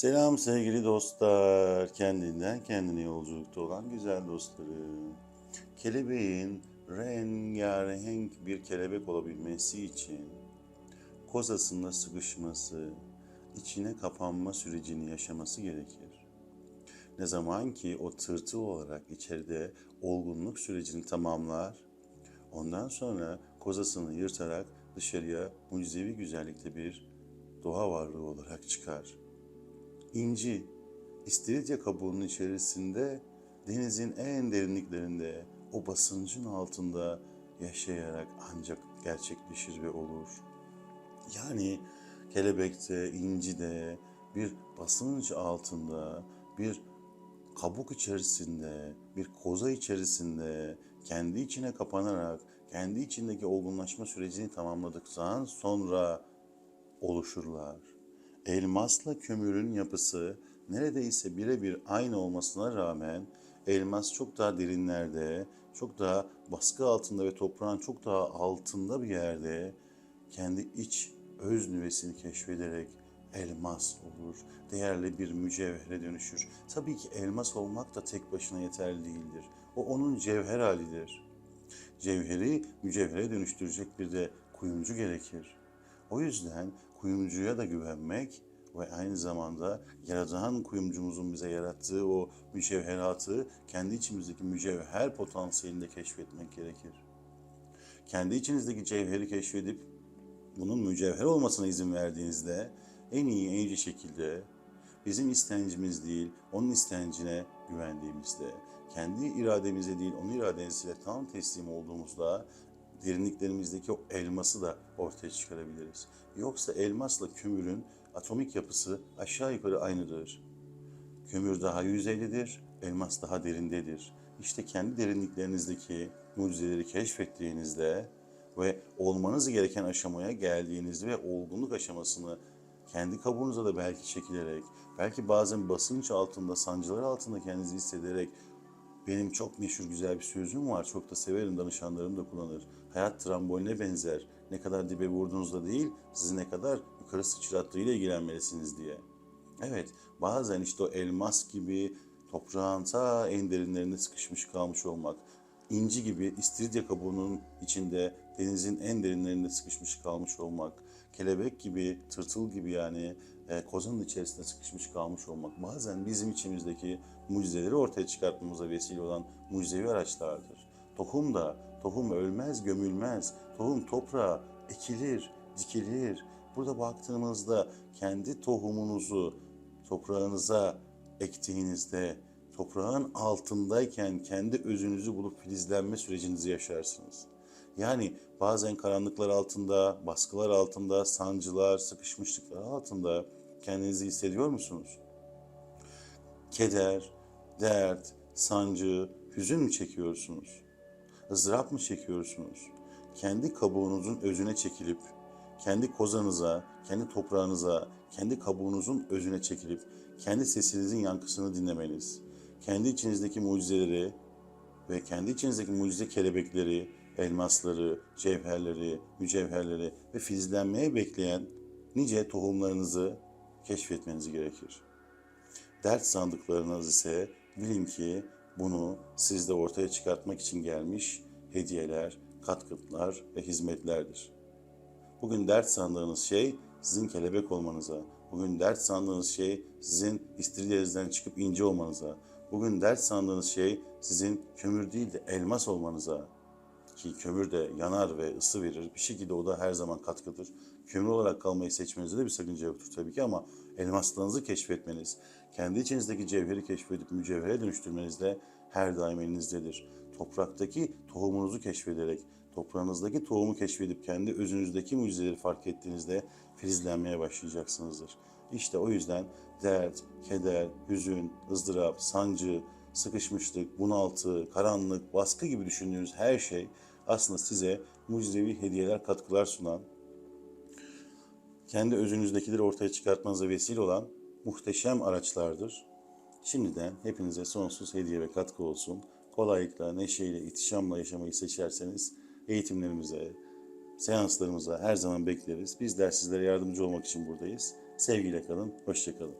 Selam sevgili dostlar, kendinden kendine yolculukta olan güzel dostlarım. Kelebeğin rengarenk bir kelebek olabilmesi için kozasında sıkışması, içine kapanma sürecini yaşaması gerekir. Ne zaman ki o tırtıl olarak içeride olgunluk sürecini tamamlar, ondan sonra kozasını yırtarak dışarıya mucizevi güzellikte bir doğa varlığı olarak çıkar. İnci, istiridye kabuğunun içerisinde denizin en derinliklerinde o basıncın altında yaşayarak ancak gerçekleşir ve olur. Yani kelebekte, incide bir basınç altında, bir kabuk içerisinde, bir koza içerisinde kendi içine kapanarak, kendi içindeki olgunlaşma sürecini tamamladıktan sonra oluşurlar. Elmasla kömürün yapısı neredeyse birebir aynı olmasına rağmen elmas çok daha derinlerde, çok daha baskı altında ve toprağın çok daha altında bir yerde kendi iç öz nüvesini keşfederek elmas olur. Değerli bir mücevhere dönüşür. Tabii ki elmas olmak da tek başına yeterli değildir. O onun cevher halidir. Cevheri mücevhere dönüştürecek bir de kuyumcu gerekir. O yüzden kuyumcuya da güvenmek ve aynı zamanda yaratan kuyumcumuzun bize yarattığı o mücevheratı kendi içimizdeki mücevher potansiyelinde keşfetmek gerekir. Kendi içinizdeki cevheri keşfedip bunun mücevher olmasına izin verdiğinizde en iyi, en iyi şekilde bizim istencimiz değil, onun istencine güvendiğimizde, kendi irademize değil, onun iradesiyle tam teslim olduğumuzda derinliklerimizdeki o elması da ortaya çıkarabiliriz. Yoksa elmasla kömürün atomik yapısı aşağı yukarı aynıdır. Kömür daha yüzeydedir, elmas daha derindedir. İşte kendi derinliklerinizdeki mucizeleri keşfettiğinizde ve olmanız gereken aşamaya geldiğinizde ve olgunluk aşamasını kendi kabuğunuza da belki çekilerek, belki bazen basınç altında, sancılar altında kendinizi hissederek benim çok meşhur güzel bir sözüm var. Çok da severim, danışanlarım da kullanır. Hayat tramboline benzer. Ne kadar dibe vurduğunuzda değil, sizi ne kadar yukarı sıçrattığıyla ilgilenmelisiniz diye. Evet, bazen işte o elmas gibi toprağın ta en derinlerinde sıkışmış kalmış olmak, inci gibi istiridye kabuğunun içinde denizin en derinlerinde sıkışmış kalmış olmak, kelebek gibi, tırtıl gibi yani e, kozanın içerisinde sıkışmış kalmış olmak bazen bizim içimizdeki mucizeleri ortaya çıkartmamıza vesile olan mucizevi araçlardır. Tohum da, tohum ölmez, gömülmez. Tohum toprağa ekilir, dikilir. Burada baktığımızda kendi tohumunuzu toprağınıza ektiğinizde toprağın altındayken kendi özünüzü bulup filizlenme sürecinizi yaşarsınız. Yani bazen karanlıklar altında, baskılar altında, sancılar, sıkışmışlıklar altında kendinizi hissediyor musunuz? Keder, dert, sancı, hüzün mü çekiyorsunuz? ızdırap mı çekiyorsunuz? Kendi kabuğunuzun özüne çekilip, kendi kozanıza, kendi toprağınıza, kendi kabuğunuzun özüne çekilip, kendi sesinizin yankısını dinlemeniz, kendi içinizdeki mucizeleri ve kendi içinizdeki mucize kelebekleri, elmasları, cevherleri, mücevherleri ve filizlenmeye bekleyen nice tohumlarınızı keşfetmeniz gerekir. Dert sandıklarınız ise bilin ki bunu sizde ortaya çıkartmak için gelmiş hediyeler, katkılar ve hizmetlerdir. Bugün dert sandığınız şey sizin kelebek olmanıza, bugün dert sandığınız şey sizin istiridyenizden çıkıp ince olmanıza, bugün dert sandığınız şey sizin kömür değil de elmas olmanıza, ki kömür de yanar ve ısı verir. Bir şekilde o da her zaman katkıdır. Kömür olarak kalmayı seçmenizde de bir sakınca yoktur tabii ki ama elmaslarınızı keşfetmeniz, kendi içinizdeki cevheri keşfedip mücevhere dönüştürmeniz de her daim elinizdedir. Topraktaki tohumunuzu keşfederek, toprağınızdaki tohumu keşfedip kendi özünüzdeki mucizeleri fark ettiğinizde filizlenmeye başlayacaksınızdır. İşte o yüzden dert, keder, hüzün, ızdırap, sancı, sıkışmışlık, bunaltı, karanlık, baskı gibi düşündüğünüz her şey aslında size mucizevi hediyeler, katkılar sunan, kendi özünüzdekileri ortaya çıkartmanıza vesile olan muhteşem araçlardır. Şimdiden hepinize sonsuz hediye ve katkı olsun. Kolaylıkla, neşeyle, ihtişamla yaşamayı seçerseniz eğitimlerimize, seanslarımıza her zaman bekleriz. Bizler sizlere yardımcı olmak için buradayız. Sevgiyle kalın, hoşçakalın.